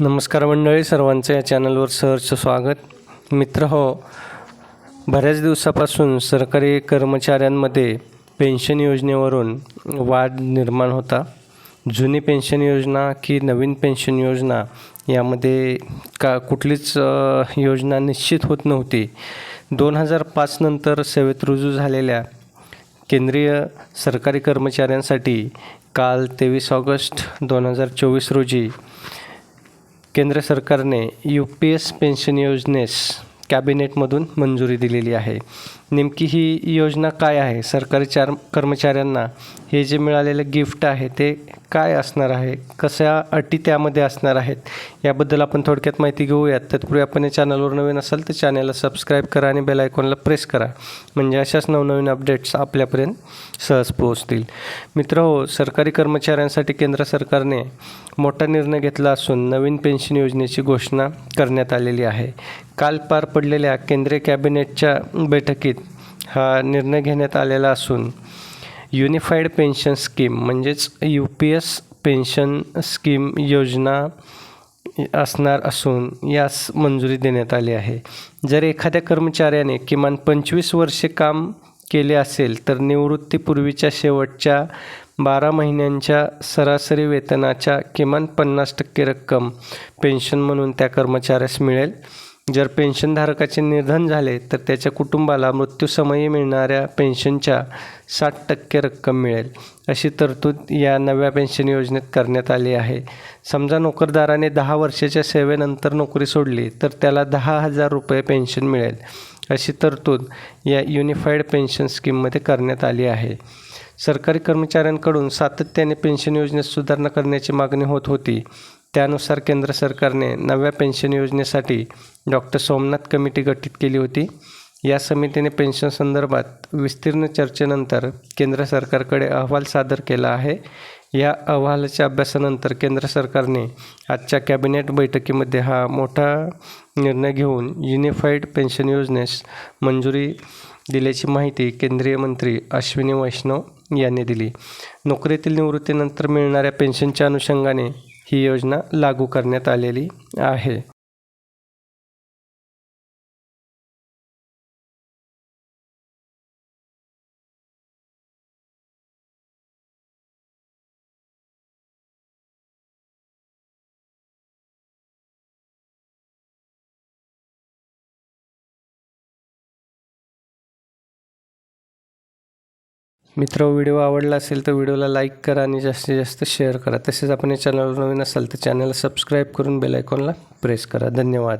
नमस्कार मंडळी सर्वांचं या चॅनलवर सहर्ष स्वागत. मित्र हो बऱ्याच दिवसापासून सरकारी कर्मचाऱ्यांमध्ये पेन्शन योजनेवरून वाद निर्माण होता. जुनी पेन्शन योजना की नवीन पेन्शन योजना यामध्ये का कुठलीच योजना निश्चित होत नव्हती. दोन हजार पाच नंतर सेवेत रुजू झालेल्या केंद्रीय सरकारी कर्मचाऱ्यांसाठी काल तेवीस ऑगस्ट दोन हजार चोवीस रोजी केंद्र सरकारने यू पी एस पेन्शन योजनेस कॅबिनेटमधून मंजुरी दिलेली आहे. नेमकी ही योजना काय आहे? सरकारी चार कर्मचाऱ्यांना हे जे मिळालेलं गिफ्ट आहे ते काय असणार आहे? कशा अटी त्यामध्ये असणार आहेत? याबद्दल आपण थोडक्यात माहिती घेऊयात. तत्पूर्वी आपण या चॅनलवर नवीन असाल तर चॅनलला सबस्क्राईब करा आणि बेल आयकॉनला प्रेस करा. म्हणजे अशाच नवनवीन अपडेट्स आपल्यापर्यंत सहज पोहोचतील. मित्र हो सरकारी कर्मचाऱ्यांसाठी केंद्र सरकारने मोठा निर्णय घेतला असून नवीन पेन्शन योजनेची घोषणा करण्यात आलेली आहे. काल पार पडलेल्या केंद्रीय कॅबिनेटच्या बैठकीत हा निर्णय घेण्यात आलेला असून युनिफाईड पेन्शन स्कीम म्हणजेच U P S pension scheme योजना असणार असून यास मंजुरी देण्यात आली आहे. जर एखाद्या कर्मचाऱ्याने किमान पंचवीस वर्षे काम केले असेल तर निवृत्तीपूर्वीच्या शेवटच्या बारा महिन्यांच्या सरासरी वेतनाच्या किमान पन्नास टक्के रक्कम पेन्शन म्हणून त्या कर्मचाऱ्यास मिळेल. जर पेन्शनधारकाचे निधन झाले तर त्याच्या कुटुंबाला मृत्यूसमयी मिळणाऱ्या पेन्शनच्या साठ टक्के रक्कम मिळेल. अशी तरतूद या नव्या पेन्शन योजनेत करण्यात आली आहे. समजा नोकरदाराने दहा वर्षाच्या सेवेनंतर नोकरी सोडली तर त्याला दहा हजार रुपये पेन्शन मिळेल. अशी तरतूद या युनिफाईड पेन्शन स्कीममध्ये करण्यात आली आहे. सरकारी कर्मचाऱ्यांकडून सातत्याने पेन्शन योजनेत सुधारणा करण्याची मागणी होत होती. त्यानुसार केंद्र सरकारने नव्या पेन्शन योजनेसाठी डॉक्टर सोमनाथ कमिटी गठीत केली होती. या समितीने पेन्शन संदर्भात विस्तीर्ण चर्चेनंतर केंद्र सरकारकडे अहवाल सादर केला आहे. या अहवालाच्या अभ्यासानंतर केंद्र सरकारने आजच्या कॅबिनेट बैठकीमध्ये हा मोठा निर्णय घेऊन युनिफाईड पेन्शन योजनेस मंजुरी दिल्याची माहिती केंद्रीय मंत्री अश्विनी वैष्णव यांनी दिली. नोकरीतील निवृत्तीनंतर मिळणाऱ्या पेन्शनच्या अनुषंगाने ही योजना लागू करण्यात आलेली आहे. मित्र व्हिडिओ आवडला असेल तर व्हिडिओला लाईक करा आणि जास्तीत जास्त शेअर करा. तसेच आपण या चॅनलवर नवीन असाल तर चॅनलला सबस्क्राईब करून बेल आयकॉनला प्रेस करा. धन्यवाद.